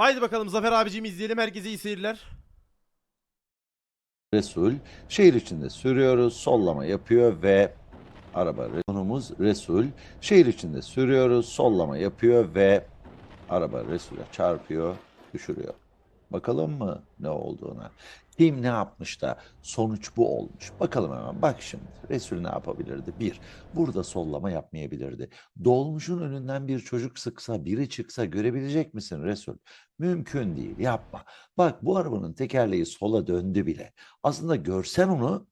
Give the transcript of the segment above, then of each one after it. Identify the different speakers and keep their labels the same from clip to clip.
Speaker 1: Haydi bakalım Zafer abicimi izleyelim. Herkese iyi seyirler.
Speaker 2: Resul şehir içinde sürüyoruz. Sollama yapıyor ve araba konumuz Resul şehir içinde sürüyoruz. Sollama yapıyor ve araba Resul'e çarpıyor, düşürüyor. Bakalım mı ne olduğuna? Kim ne yapmış da sonuç bu olmuş. Bakalım hemen. Bak şimdi Resul ne yapabilirdi? Bir, burada sollama yapmayabilirdi. Dolmuşun önünden bir çocuk sıksa, biri çıksa görebilecek misin Resul? Mümkün değil. Yapma. Bak bu arabanın tekerleği sola döndü bile. Aslında görsen onu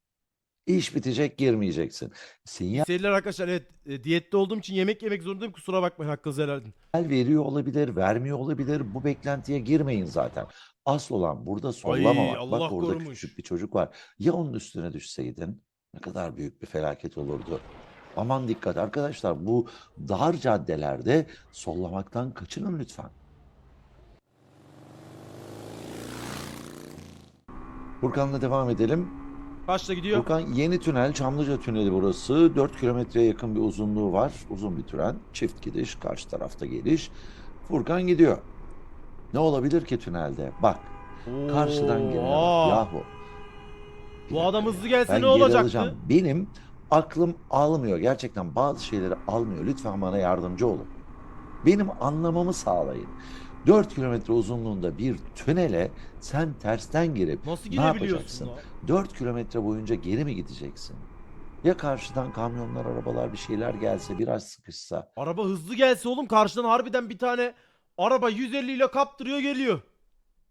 Speaker 2: iş bitecek girmeyeceksin. Sinyal
Speaker 1: Seyirler arkadaşlar evet e, diyette olduğum için yemek yemek zorundayım. Kusura bakmayın hakkınızı helal edin.
Speaker 2: veriyor olabilir, vermiyor olabilir. Bu beklentiye girmeyin zaten. Asıl olan burada sollamamak.
Speaker 1: Allah
Speaker 2: Bak orada
Speaker 1: korumuş.
Speaker 2: küçük bir çocuk var. Ya onun üstüne düşseydin ne kadar büyük bir felaket olurdu. Aman dikkat arkadaşlar bu dar caddelerde sollamaktan kaçının lütfen. Furkan'la devam edelim.
Speaker 1: Kaçta gidiyor?
Speaker 2: Furkan yeni tünel, Çamlıca Tüneli burası. 4 kilometreye yakın bir uzunluğu var. Uzun bir tren. Çift gidiş, karşı tarafta geliş. Furkan gidiyor. Ne olabilir ki tünelde? Bak, karşıdan gelene bak.
Speaker 1: Oo.
Speaker 2: Yahu. Bir
Speaker 1: Bu adam hızlı gelse
Speaker 2: Ben
Speaker 1: ne
Speaker 2: geri
Speaker 1: olacaktı?
Speaker 2: alacağım. Benim aklım almıyor. Gerçekten bazı şeyleri almıyor. Lütfen bana yardımcı olun. Benim anlamamı sağlayın. 4 kilometre uzunluğunda bir tünele sen tersten girip
Speaker 1: Nasıl
Speaker 2: ne
Speaker 1: gidebiliyorsun?
Speaker 2: yapacaksın?
Speaker 1: lan?
Speaker 2: 4 kilometre boyunca geri mi gideceksin? Ya karşıdan kamyonlar, arabalar bir şeyler gelse, biraz sıkışsa.
Speaker 1: Araba hızlı gelse oğlum karşıdan harbiden bir tane araba 150 ile kaptırıyor geliyor.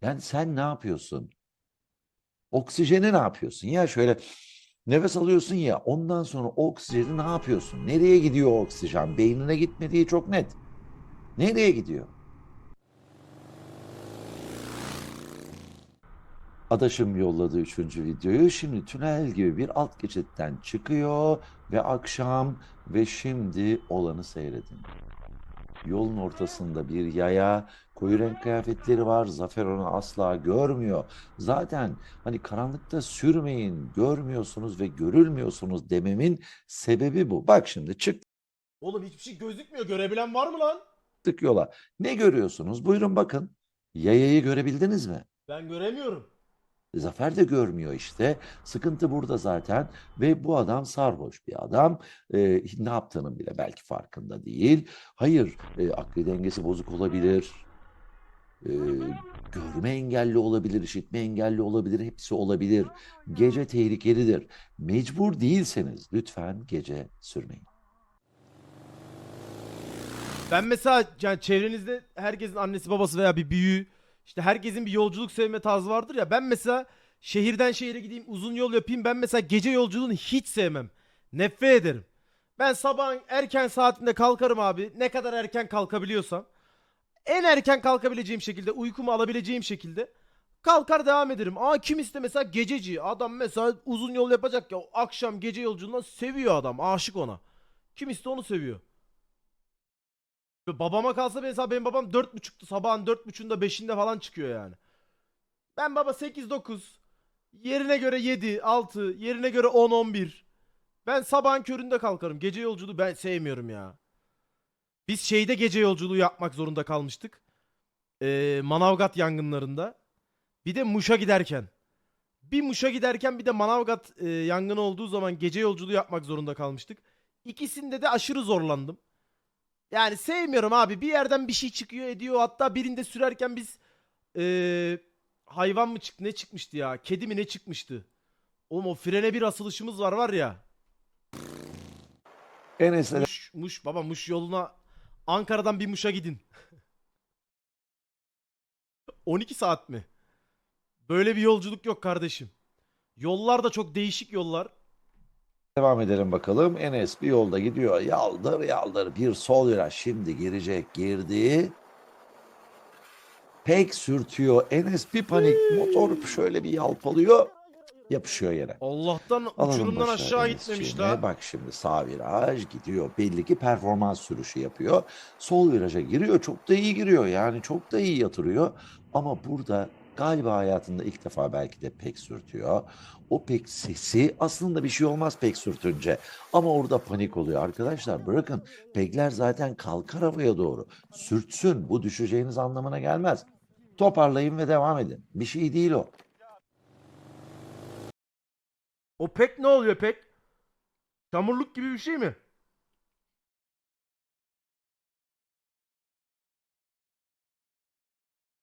Speaker 2: Yani sen ne yapıyorsun? Oksijeni ne yapıyorsun? Ya şöyle nefes alıyorsun ya ondan sonra o oksijeni ne yapıyorsun? Nereye gidiyor o oksijen? Beynine gitmediği çok net. Nereye gidiyor? Adaşım yolladı üçüncü videoyu. Şimdi tünel gibi bir alt geçitten çıkıyor ve akşam ve şimdi olanı seyredin. Yolun ortasında bir yaya, koyu renk kıyafetleri var. Zafer onu asla görmüyor. Zaten hani karanlıkta sürmeyin, görmüyorsunuz ve görülmüyorsunuz dememin sebebi bu. Bak şimdi çıktık
Speaker 1: Oğlum hiçbir şey gözükmüyor. Görebilen var mı lan?
Speaker 2: yola. Ne görüyorsunuz? Buyurun bakın. Yayayı görebildiniz mi?
Speaker 1: Ben göremiyorum.
Speaker 2: Zafer de görmüyor işte. Sıkıntı burada zaten ve bu adam sarhoş bir adam. Ee, ne yaptığının bile belki farkında değil. Hayır, e, akli dengesi bozuk olabilir. Ee, görme engelli olabilir, işitme engelli olabilir, hepsi olabilir. Gece tehlikelidir. Mecbur değilseniz lütfen gece sürmeyin.
Speaker 1: Ben mesela yani çevrenizde herkesin annesi babası veya bir büyüğü işte herkesin bir yolculuk sevme tarzı vardır ya. Ben mesela şehirden şehire gideyim uzun yol yapayım. Ben mesela gece yolculuğunu hiç sevmem. Nefret ederim. Ben sabahın erken saatinde kalkarım abi. Ne kadar erken kalkabiliyorsam. En erken kalkabileceğim şekilde uykumu alabileceğim şekilde kalkar devam ederim. Aa kim iste mesela gececi. Adam mesela uzun yol yapacak ya. Akşam gece yolculuğundan seviyor adam. Aşık ona. Kim iste onu seviyor. Babama kalsa mesela benim babam 4.30'da sabahın 4.30'da 5'inde falan çıkıyor yani. Ben baba 8-9 yerine göre 7 6 yerine göre 10 11 ben sabahın köründe kalkarım. Gece yolculuğu ben sevmiyorum ya. Biz şeyde gece yolculuğu yapmak zorunda kalmıştık. Ee, Manavgat yangınlarında. Bir de Muş'a giderken. Bir Muş'a giderken bir de Manavgat e, yangını olduğu zaman gece yolculuğu yapmak zorunda kalmıştık. İkisinde de aşırı zorlandım. Yani sevmiyorum abi. Bir yerden bir şey çıkıyor ediyor. Hatta birinde sürerken biz eee, hayvan mı çıktı ne çıkmıştı ya? Kedi mi ne çıkmıştı? Oğlum o frene bir asılışımız var var ya.
Speaker 2: Enes'le
Speaker 1: Muş, Muş baba Muş yoluna Ankara'dan bir Muş'a gidin. 12 saat mi? Böyle bir yolculuk yok kardeşim. Yollar da çok değişik yollar.
Speaker 2: Devam edelim bakalım. Enes bir yolda gidiyor. Yaldır yaldır bir sol viraj. Şimdi girecek girdi. Pek sürtüyor. Enes bir panik. Motor şöyle bir yalpalıyor. Yapışıyor yere.
Speaker 1: Allah'tan
Speaker 2: Alalım
Speaker 1: uçurumdan aşağı gitmemiş daha.
Speaker 2: Bak şimdi sağ viraj gidiyor. Belli ki performans sürüşü yapıyor. Sol viraja giriyor. Çok da iyi giriyor. Yani çok da iyi yatırıyor. Ama burada galiba hayatında ilk defa belki de pek sürtüyor. O pek sesi aslında bir şey olmaz pek sürtünce. Ama orada panik oluyor. Arkadaşlar bırakın pekler zaten kalkar havaya doğru. Sürtsün bu düşeceğiniz anlamına gelmez. Toparlayın ve devam edin. Bir şey değil o.
Speaker 1: O pek ne oluyor pek? Çamurluk gibi bir şey mi?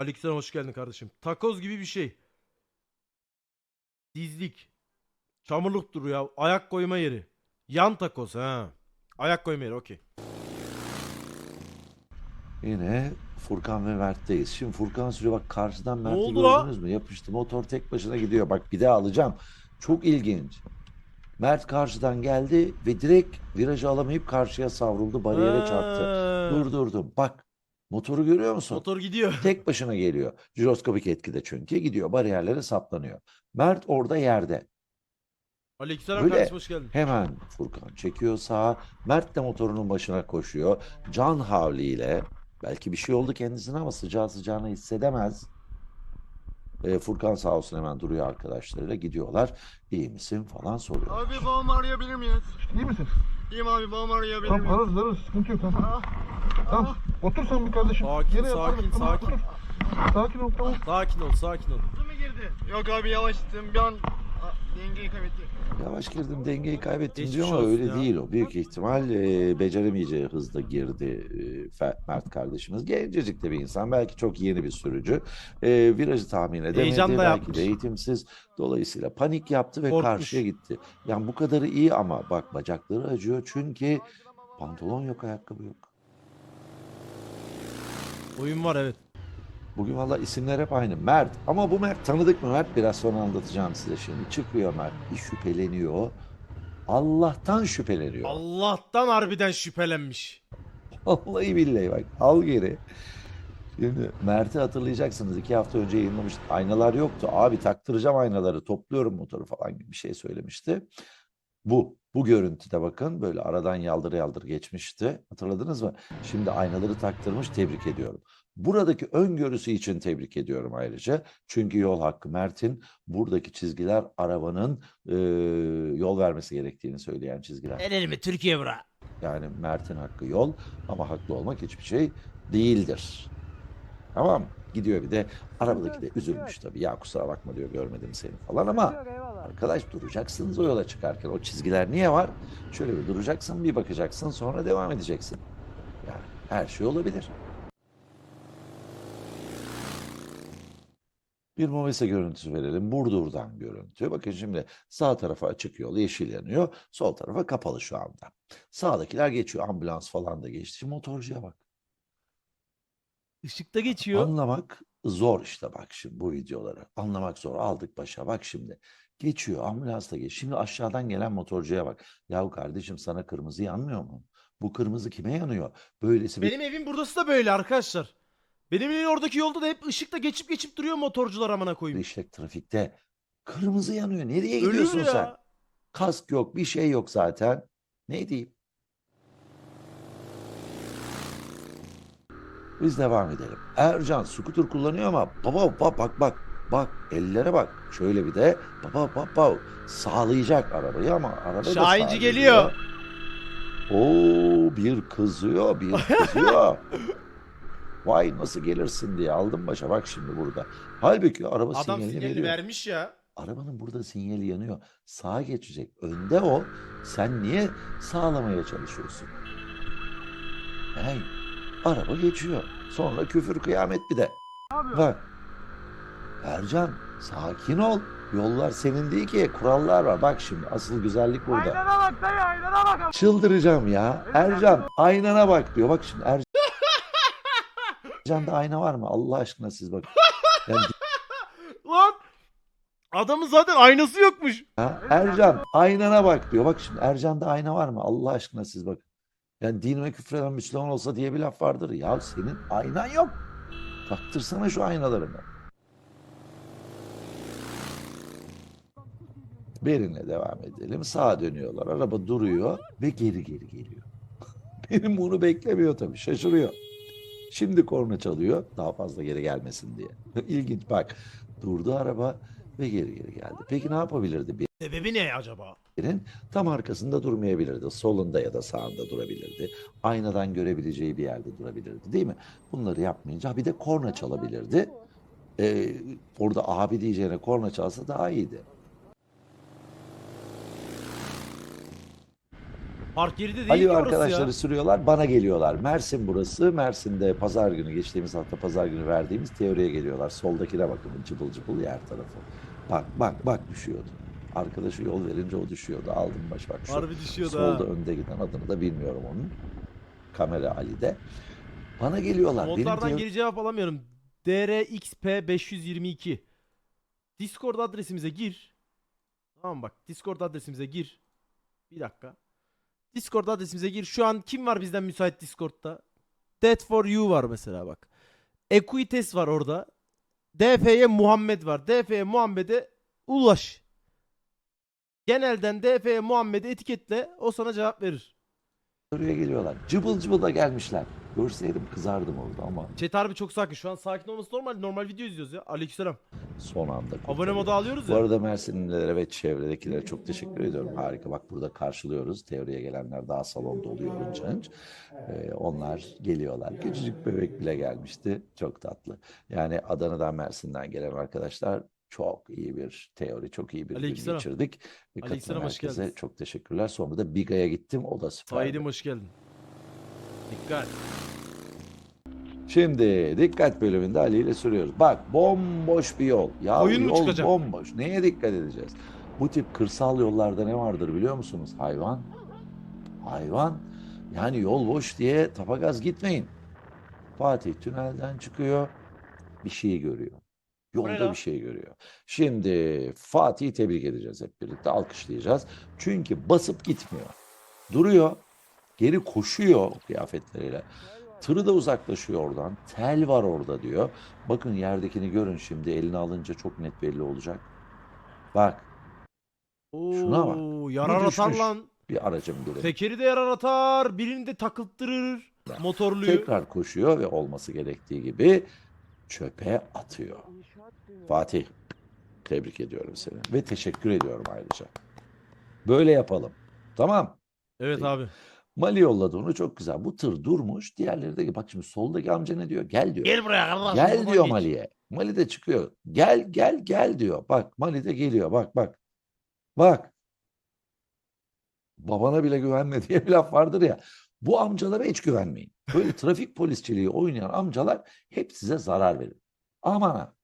Speaker 1: Aleykümselam hoş geldin kardeşim. Takoz gibi bir şey. Dizlik. Çamurluk duruyor. Ayak koyma yeri. Yan takoz ha. Ayak koyma yeri okey.
Speaker 2: Yine Furkan ve Mert'teyiz. Şimdi Furkan sürüyor bak karşıdan Mert'i
Speaker 1: oldu
Speaker 2: gördünüz mü? Yapıştı motor tek başına gidiyor. Bak bir daha alacağım. Çok ilginç. Mert karşıdan geldi ve direkt virajı alamayıp karşıya savruldu. Bariyere çarptı.
Speaker 1: Ha.
Speaker 2: Durdurdum. Bak motoru görüyor musun?
Speaker 1: Motor gidiyor.
Speaker 2: Tek başına geliyor. Jiroskopik etkide çünkü gidiyor. Bariyerlere saplanıyor. Mert orada yerde.
Speaker 1: Aleykümselam
Speaker 2: Öyle.
Speaker 1: kardeşim hoş geldin.
Speaker 2: Hemen Furkan çekiyor sağa. Mert de motorunun başına koşuyor. Can havliyle belki bir şey oldu kendisine ama sıcağı sıcağına hissedemez. Ee, Furkan sağ olsun hemen duruyor arkadaşlarıyla gidiyorlar. İyi misin falan soruyor.
Speaker 3: Abi babamı arayabilir miyiz?
Speaker 4: İyi misin?
Speaker 3: İyiyim abi babamı arayabilir
Speaker 4: Tamam
Speaker 3: miyiz?
Speaker 4: ararız ararız sıkıntı yok tamam.
Speaker 3: Ah,
Speaker 4: Tamam otur sen bir kardeşim.
Speaker 1: Sakin,
Speaker 4: Yere yat,
Speaker 1: sakin,
Speaker 4: tamam,
Speaker 1: sakin.
Speaker 4: otur. Sakin ol tamam.
Speaker 1: Sakin ol sakin ol.
Speaker 3: Hızlı mı girdi? Yok abi yavaştım bir an ah, dengeyi kaybettim.
Speaker 2: Yavaş girdim dengeyi kaybettim
Speaker 1: Geçmiş
Speaker 2: diyor ama
Speaker 1: olsun
Speaker 2: öyle
Speaker 1: ya.
Speaker 2: değil o. Büyük ihtimal e, beceremeyeceği hızda girdi e, Mert kardeşimiz. Gencecik de bir insan. Belki çok yeni bir sürücü. E, virajı tahmin edemedi.
Speaker 1: Heyecan da
Speaker 2: belki
Speaker 1: yapmış.
Speaker 2: de eğitimsiz. Dolayısıyla panik yaptı ve
Speaker 1: Korkmuş.
Speaker 2: karşıya gitti. Yani bu kadarı iyi ama bak bacakları acıyor çünkü pantolon yok ayakkabı yok.
Speaker 1: Oyun var evet.
Speaker 2: Bugün valla isimler hep aynı. Mert. Ama bu Mert tanıdık mı Mert? Biraz sonra anlatacağım size şimdi. Çıkıyor Mert. Bir şüpheleniyor. Allah'tan şüpheleniyor.
Speaker 1: Allah'tan harbiden şüphelenmiş.
Speaker 2: Vallahi billahi bak al geri. Şimdi Mert'i hatırlayacaksınız. iki hafta önce yayınlamıştı. Aynalar yoktu. Abi taktıracağım aynaları topluyorum motoru falan gibi bir şey söylemişti. Bu. Bu görüntüde bakın böyle aradan yaldır yaldır geçmişti. Hatırladınız mı? Şimdi aynaları taktırmış tebrik ediyorum. Buradaki öngörüsü için tebrik ediyorum ayrıca. Çünkü yol hakkı Mert'in buradaki çizgiler arabanın eee, yol vermesi gerektiğini söyleyen çizgiler.
Speaker 1: Ellerimi Türkiye bura.
Speaker 2: Yani Mert'in hakkı yol ama haklı olmak hiçbir şey değildir. Tamam mı? Gidiyor bir de arabadaki de üzülmüş tabii. Ya kusura bakma diyor görmedim seni falan ama arkadaş duracaksınız o yola çıkarken. O çizgiler niye var? Şöyle bir duracaksın bir bakacaksın sonra devam edeceksin. Yani her şey olabilir. Bir Mobese görüntüsü verelim. Burdur'dan görüntü. Bakın şimdi sağ tarafa açık yol yeşil yanıyor. Sol tarafa kapalı şu anda. Sağdakiler geçiyor. Ambulans falan da geçti. Şimdi motorcuya bak.
Speaker 1: Işıkta geçiyor.
Speaker 2: Anlamak zor işte bak şimdi bu videoları. Anlamak zor. Aldık başa. Bak şimdi. Geçiyor. Ambulans da geç. Şimdi aşağıdan gelen motorcuya bak. Yahu kardeşim sana kırmızı yanmıyor mu? Bu kırmızı kime yanıyor? Böylesi bir
Speaker 1: Benim evim burası da böyle arkadaşlar. Benim evin oradaki yolda da hep ışıkta geçip geçip duruyor motorcular amına koyayım.
Speaker 2: işlek trafikte. Kırmızı yanıyor. Nereye
Speaker 1: Ölür
Speaker 2: gidiyorsun
Speaker 1: ya.
Speaker 2: sen? Kask yok, bir şey yok zaten. Ne diyeyim? Biz devam edelim. Ercan skuter kullanıyor ama baba bak bak bak bak ellere bak. Şöyle bir de baba baba baba sağlayacak arabayı ama araba da
Speaker 1: Şahinci geliyor.
Speaker 2: Oo bir kızıyor, bir kızıyor. Vay nasıl gelirsin diye aldım başa bak şimdi burada. Halbuki araba
Speaker 1: Adam
Speaker 2: sinyalini
Speaker 1: sinyalini
Speaker 2: veriyor.
Speaker 1: vermiş ya.
Speaker 2: Arabanın burada sinyali yanıyor. Sağa geçecek. Önde o. Sen niye sağlamaya çalışıyorsun? Hey, araba geçiyor. Sonra küfür kıyamet bir de. Bak. Ercan sakin ol. Yollar senin değil ki. Kurallar var. Bak şimdi asıl güzellik burada.
Speaker 3: Aynana bak dayı aynana bak.
Speaker 2: Çıldıracağım ya. Ercan aynana bak diyor. Bak şimdi Er- Ercan'da ayna var mı? Allah aşkına siz bak. Yani
Speaker 1: Lan adamın zaten aynası yokmuş.
Speaker 2: Ha, Ercan aynana bak diyor. Bak şimdi Ercan'da ayna var mı? Allah aşkına siz bak. Yani dinime küfreden Müslüman olsa diye bir laf vardır. Ya senin aynan yok. Taktırsana şu aynalarını. Berin'le devam edelim. Sağa dönüyorlar. Araba duruyor ve geri geri geliyor. Benim bunu beklemiyor tabii. Şaşırıyor. Şimdi korna çalıyor. Daha fazla geri gelmesin diye. İlginç bak. Durdu araba ve geri geri geldi. Peki ne yapabilirdi? Bir
Speaker 1: Sebebi ne acaba?
Speaker 2: Yerin tam arkasında durmayabilirdi. Solunda ya da sağında durabilirdi. Aynadan görebileceği bir yerde durabilirdi değil mi? Bunları yapmayınca bir de korna çalabilirdi. e, orada abi diyeceğine korna çalsa daha iyiydi.
Speaker 1: Park yeri de değil
Speaker 2: Ali
Speaker 1: ki
Speaker 2: arkadaşları
Speaker 1: ya.
Speaker 2: sürüyorlar. Bana geliyorlar. Mersin burası. Mersin'de pazar günü geçtiğimiz hafta pazar günü verdiğimiz teoriye geliyorlar. Soldakine bakın cıbıl cıbıl yer tarafı. Bak bak bak düşüyordu. Arkadaşı yol verince o düşüyordu. Aldım baş bak şu.
Speaker 1: Harbi düşüyordu
Speaker 2: solda
Speaker 1: ha.
Speaker 2: önde giden adını da bilmiyorum onun. Kamera Ali'de. Bana geliyorlar. Benim
Speaker 1: Modlardan
Speaker 2: teori-
Speaker 1: geri cevap alamıyorum. DRXP522 Discord adresimize gir. Tamam bak Discord adresimize gir. Bir dakika. Discord adresimize gir. Şu an kim var bizden müsait Discord'da? Dead for You var mesela bak. Equites var orada. DF'ye Muhammed var. DF'ye Muhammed'e ulaş. Genelden DF'ye Muhammed'i etiketle o sana cevap verir.
Speaker 2: teoriye geliyorlar. Cıbıl cıbıl da gelmişler. Görseydim kızardım orada ama
Speaker 1: Chat harbi çok sakin. Şu an sakin olması normal. Normal video izliyoruz ya. Aleykümselam.
Speaker 2: son anda.
Speaker 1: Abone modu alıyoruz
Speaker 2: Bu
Speaker 1: ya.
Speaker 2: arada Mersinlilere ve çevredekilere çok teşekkür ediyorum. Harika. Bak burada karşılıyoruz. Teoriye gelenler daha salonda oluyor hınç. Ee, onlar geliyorlar. Küçücük bebek bile gelmişti. Çok tatlı. Yani Adana'dan Mersin'den gelen arkadaşlar çok iyi bir teori, çok iyi bir gün
Speaker 1: Aleykümselam.
Speaker 2: geçirdik. Ve
Speaker 1: Aleykümselam, hoş
Speaker 2: herkese
Speaker 1: geldiniz.
Speaker 2: çok teşekkürler. Sonra da Biga'ya gittim. O da süperdi.
Speaker 1: Fahidim hoş geldin. Dikkat.
Speaker 2: Şimdi dikkat bölümünde Ali ile sürüyoruz. Bak bomboş bir yol. Ya
Speaker 1: Oyun mu
Speaker 2: yol
Speaker 1: çıkacak?
Speaker 2: bomboş. Neye dikkat edeceğiz? Bu tip kırsal yollarda ne vardır biliyor musunuz? Hayvan. Hayvan. Yani yol boş diye tapagaz gitmeyin. Fatih tünelden çıkıyor. Bir şey görüyor. Yolda bir şey görüyor. Şimdi Fatih'i tebrik edeceğiz hep birlikte. Alkışlayacağız. Çünkü basıp gitmiyor. Duruyor. Geri koşuyor kıyafetleriyle. Tırı da uzaklaşıyor oradan. Tel var orada diyor. Bakın yerdekini görün şimdi. Eline alınca çok net belli olacak. Bak Şuna bak.
Speaker 1: Oo, yarar
Speaker 2: düşmüş.
Speaker 1: atar lan.
Speaker 2: bir aracın biri.
Speaker 1: Tekeri de yarar atar. Birini de takılttırır. Motorluyu.
Speaker 2: Tekrar koşuyor ve olması gerektiği gibi çöpe atıyor. Fatih tebrik ediyorum seni ve teşekkür ediyorum ayrıca. Böyle yapalım. Tamam.
Speaker 1: Evet abi.
Speaker 2: Mali yolladı onu çok güzel. Bu tır durmuş. Diğerleri de bak şimdi soldaki amca ne diyor? Gel diyor.
Speaker 1: Gel buraya kardeşim.
Speaker 2: Gel diyor. Mali'ye. Mali de çıkıyor. Gel gel gel diyor. Bak Mali de geliyor. Bak bak. Bak. Babana bile güvenme diye bir laf vardır ya. Bu amcalara hiç güvenmeyin. Böyle trafik polisçiliği oynayan amcalar hep size zarar verir. Aman ha.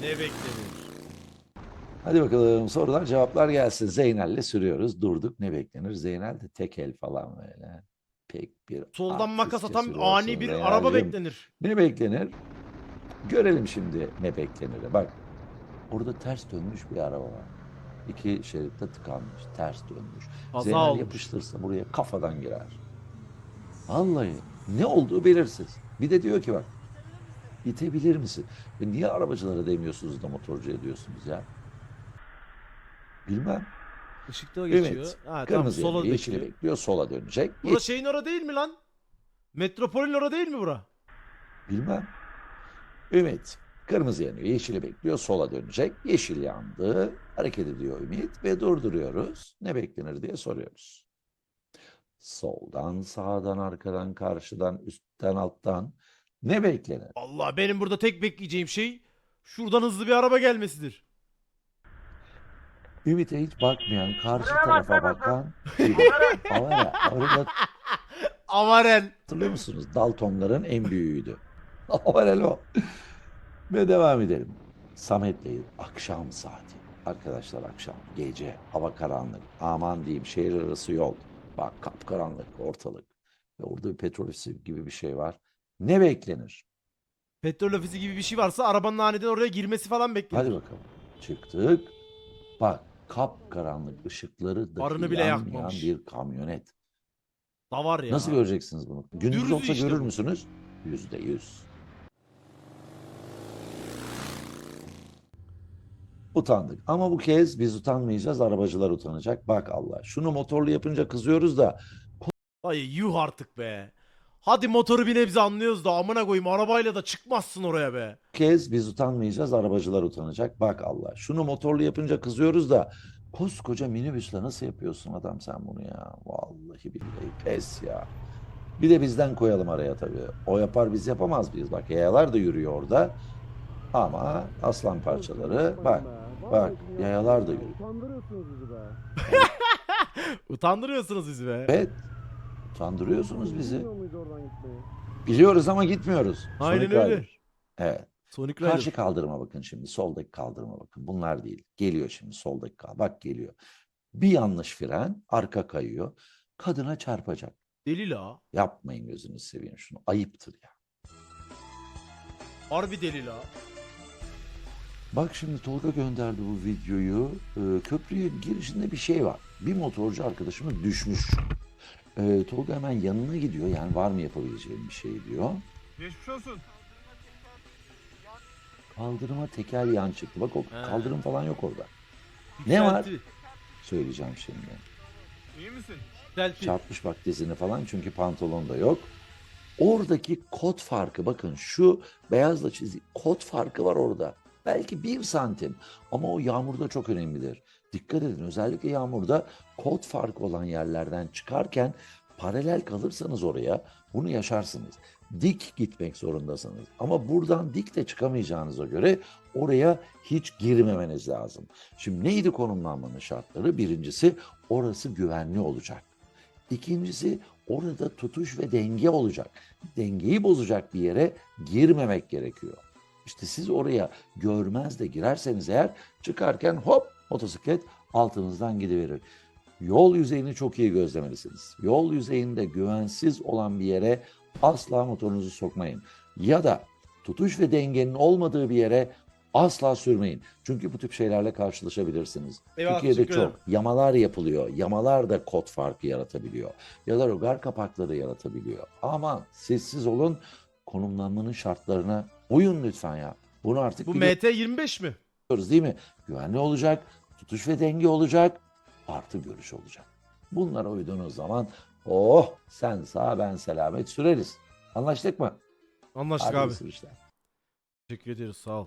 Speaker 1: Ne beklenir?
Speaker 2: Hadi bakalım sorular cevaplar gelsin. Zeynel'le sürüyoruz. Durduk ne beklenir? Zeynel de tek el falan böyle. Pek bir
Speaker 1: Soldan makas atan ani bir araba
Speaker 2: Zeynel'cim.
Speaker 1: beklenir.
Speaker 2: Ne beklenir? Görelim şimdi ne beklenir. Bak orada ters dönmüş bir araba var. İki şeritte tıkanmış, ters dönmüş.
Speaker 1: Kaza
Speaker 2: Zeynel
Speaker 1: olmuş.
Speaker 2: yapıştırsa buraya kafadan girer. Vallahi ne olduğu belirsiz. Bir de diyor ki bak itebilir misin? E niye arabacılara demiyorsunuz da motorcu ediyorsunuz ya? Bilmem.
Speaker 1: Işıkta geçiyor.
Speaker 2: Evet.
Speaker 1: Ha, tamam,
Speaker 2: Kırmızı
Speaker 1: sola
Speaker 2: yanıyor, yeşili
Speaker 1: bekliyor.
Speaker 2: bekliyor, sola dönecek.
Speaker 1: Bura
Speaker 2: Geç.
Speaker 1: şeyin ora değil mi lan? Metropolün ora değil mi bura?
Speaker 2: Bilmem. Ümit. Kırmızı yanıyor. Yeşili bekliyor. Sola dönecek. Yeşil yandı. Hareket ediyor Ümit ve durduruyoruz. Ne beklenir diye soruyoruz. Soldan, sağdan, arkadan, karşıdan, üstten, alttan ne beklenir?
Speaker 1: Allah benim burada tek bekleyeceğim şey şuradan hızlı bir araba gelmesidir.
Speaker 2: Ümit'e hiç bakmayan, karşı tarafa bakan biri. Avara,
Speaker 1: Avarel.
Speaker 2: hatırlıyor musunuz? Daltonların en büyüğüydü. Avarel o. Ve devam edelim. Samet'leyiz. Akşam saati. Arkadaşlar akşam, gece, hava karanlık. Aman diyeyim şehir arası yol. Bak kapkaranlık ortalık. Ve orada bir petrol ofisi gibi bir şey var. Ne beklenir?
Speaker 1: Petrol ofisi gibi bir şey varsa arabanın aniden oraya girmesi falan beklenir.
Speaker 2: Hadi bakalım. Çıktık. Bak kapkaranlık ışıkları dahi
Speaker 1: Farını bile
Speaker 2: yanmayan
Speaker 1: yakmamış.
Speaker 2: bir kamyonet.
Speaker 1: Da var ya.
Speaker 2: Nasıl göreceksiniz bunu? Gündüz
Speaker 1: Dürüzü
Speaker 2: olsa
Speaker 1: işte
Speaker 2: görür
Speaker 1: bu.
Speaker 2: müsünüz? Yüzde yüz. Utandık. Ama bu kez biz utanmayacağız, arabacılar utanacak. Bak Allah, şunu motorlu yapınca kızıyoruz da
Speaker 1: Ay yuh artık be. Hadi motoru bir nebze anlıyoruz da amına koyayım arabayla da çıkmazsın oraya be.
Speaker 2: bu kez biz utanmayacağız, arabacılar utanacak. Bak Allah, şunu motorlu yapınca kızıyoruz da koskoca minibüsle nasıl yapıyorsun adam sen bunu ya? Vallahi billahi pes ya. Bir de bizden koyalım araya tabii. O yapar biz yapamaz mıyız? Bak yayalar da yürüyor orada. Ama aslan parçaları bak bak yayalar da yürüyor.
Speaker 1: Utandırıyorsunuz bizi be.
Speaker 2: Evet. Utandırıyorsunuz bizi. Biliyoruz ama gitmiyoruz.
Speaker 1: Aynen
Speaker 2: Sonic
Speaker 1: öyle.
Speaker 2: Rider. Evet.
Speaker 1: Sonic Rider.
Speaker 2: Karşı kaldırıma bakın şimdi. Soldaki kaldırıma bakın. Bunlar değil. Geliyor şimdi soldaki kal. Bak geliyor. Bir yanlış fren arka kayıyor. Kadına çarpacak.
Speaker 1: Deli la.
Speaker 2: Yapmayın gözünü seveyim şunu. Ayıptır ya.
Speaker 1: Harbi deli la.
Speaker 2: Bak şimdi Tolga gönderdi bu videoyu. Ee, köprüye girişinde bir şey var. Bir motorcu arkadaşımız düşmüş. Ee, Tolga hemen yanına gidiyor. Yani var mı yapabileceğim bir şey diyor.
Speaker 3: Geçmiş olsun.
Speaker 2: Kaldırıma teker yan çıktı. Bak o
Speaker 1: He.
Speaker 2: kaldırım falan yok orada. Ne var?
Speaker 1: Yükselti.
Speaker 2: Söyleyeceğim şimdi.
Speaker 3: İyi misin?
Speaker 1: Yükselti.
Speaker 2: Çarpmış bak dizini falan çünkü pantolon da yok. Oradaki kot farkı bakın şu beyazla çizgi kot farkı var orada. Belki bir santim ama o yağmurda çok önemlidir. Dikkat edin özellikle yağmurda kot farkı olan yerlerden çıkarken paralel kalırsanız oraya bunu yaşarsınız. Dik gitmek zorundasınız. Ama buradan dik de çıkamayacağınıza göre oraya hiç girmemeniz lazım. Şimdi neydi konumlanmanın şartları? Birincisi orası güvenli olacak. İkincisi orada tutuş ve denge olacak. Dengeyi bozacak bir yere girmemek gerekiyor. İşte siz oraya görmez de girerseniz eğer çıkarken hop motosiklet altınızdan gidiverir. Yol yüzeyini çok iyi gözlemelisiniz. Yol yüzeyinde güvensiz olan bir yere asla motorunuzu sokmayın. Ya da tutuş ve dengenin olmadığı bir yere asla sürmeyin. Çünkü bu tip şeylerle karşılaşabilirsiniz.
Speaker 1: Eyvallah,
Speaker 2: Türkiye'de çok yamalar yapılıyor. Yamalar da kod farkı yaratabiliyor. Ya da rögar kapakları yaratabiliyor. Aman sessiz olun. Konumlanmanın şartlarına uyun lütfen ya. Bunu artık
Speaker 1: Bu
Speaker 2: biliyoruz
Speaker 1: MT25 mi?
Speaker 2: değil mi? Güvenli olacak, tutuş ve denge olacak, artı görüş olacak. Bunlara uyduğunuz zaman oh sen sağ ben selamet süreriz. Anlaştık mı?
Speaker 1: Anlaştık abi.
Speaker 2: sürüşler.
Speaker 1: Teşekkür ediyoruz sağ ol.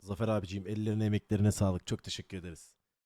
Speaker 1: Zafer abiciğim ellerine emeklerine sağlık. Çok teşekkür ederiz.